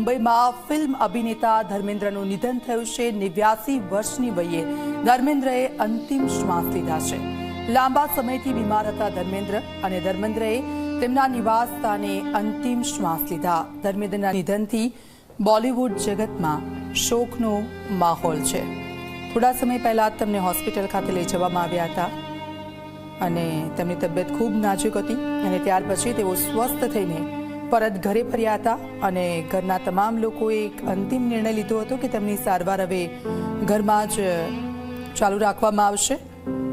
મુંબઈમાં ફિલ્મ અભિનેતા ધર્મેન્દ્રનું નિધન થયું છે નેવ્યાસી વર્ષની વયે. ધર્મેન્દ્રએ અંતિમ શ્વાસ લીધા છે. લાંબા સમયથી બીમાર હતા ધર્મેન્દ્ર અને ધર્મેન્દ્રએ તેમના નિવાસ સ્થાને અંતિમ શ્વાસ લીધા. ધર્મેન્દ્રના નિધનથી બોલિવૂડ જગતમાં શોકનો માહોલ છે. થોડા સમય પહેલા તેમને હોસ્પિટલ ખાતે લઈ જવામાં આવ્યા હતા અને તેમની તબિયત ખૂબ નાજુક હતી અને ત્યાર પછી તેઓ સ્વસ્થ થઈને પરત ઘરે ફર્યા હતા અને ઘરના તમામ લોકોએ એક અંતિમ નિર્ણય લીધો હતો કે તેમની સારવાર હવે ઘરમાં જ ચાલુ રાખવામાં આવશે.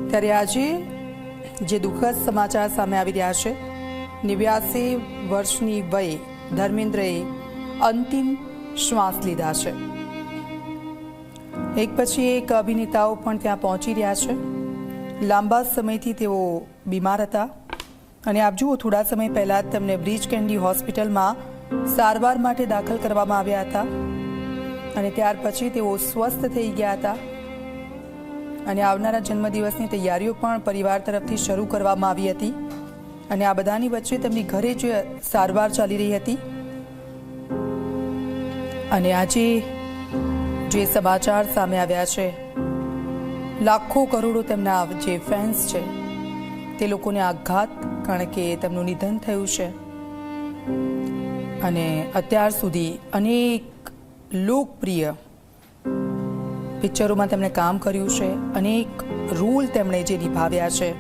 ત્યારે આજે જે દુઃખદ સમાચાર સામે આવી રહ્યા છે, નેવ્યાસી વર્ષની વયે ધર્મેન્દ્રએ અંતિમ શ્વાસ લીધા છે. એક પછી એક અભિનેતાઓ પણ ત્યાં પહોંચી રહ્યા છે. લાંબા સમયથી તેઓ બીમાર હતા. અને આપ જુઓ, થોડા સમય પહેલા તેમને બ્રિજ કેન્ડી હોસ્પિટલમાં સારવાર માટે દાખલ કરવામાં આવ્યા હતા. અને ત્યાર પછી તેઓ સ્વસ્થ થઈ ગયા હતા. અને આવનારા જન્મદિવસની તૈયારીઓ પણ પરિવાર તરફથી શરૂ કરવામાં આવી હતી. અને આ બધાની વચ્ચે તેમની ઘરે જ સારવાર ચાલી રહી હતી. અને આજે જે સમાચાર સામે આવ્યા છે, લાખો કરોડો તેમના જે ફેન્સ છે તે લોકોને આઘાત કારણ કે તેમનું નિધન થયું છે. અને અત્યાર સુધી અનેક લોકપ્રિય પિક્ચરોમાં તેમણે કામ કર્યું છે. અનેક રોલ તેમણે જે નિભાવ્યા છે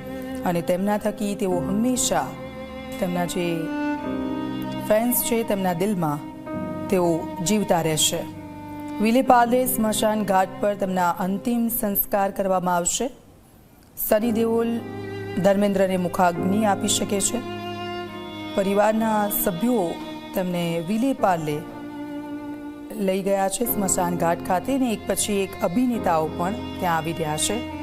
અને તેમના થકી તેઓ હંમેશા તેમના જે ફેન્સ છે તેમના દિલમાં તેઓ જીવતા રહેશે. વિલેપાલે સ્મશાન ઘાટ પર તેમના અંતિમ સંસ્કાર કરવામાં આવશે. સની દેઓલ ધર્મેન્દ્રને મુખાગ્નિ આપી શકે છે. પરિવારના સભ્યો તેમને વિલે પાર્લે લઈ ગયા છે. સ્મશાન ઘાટ ખાતે ને એક પછી એક અભિનેતાઓ પણ ત્યાં આવી રહ્યા છે.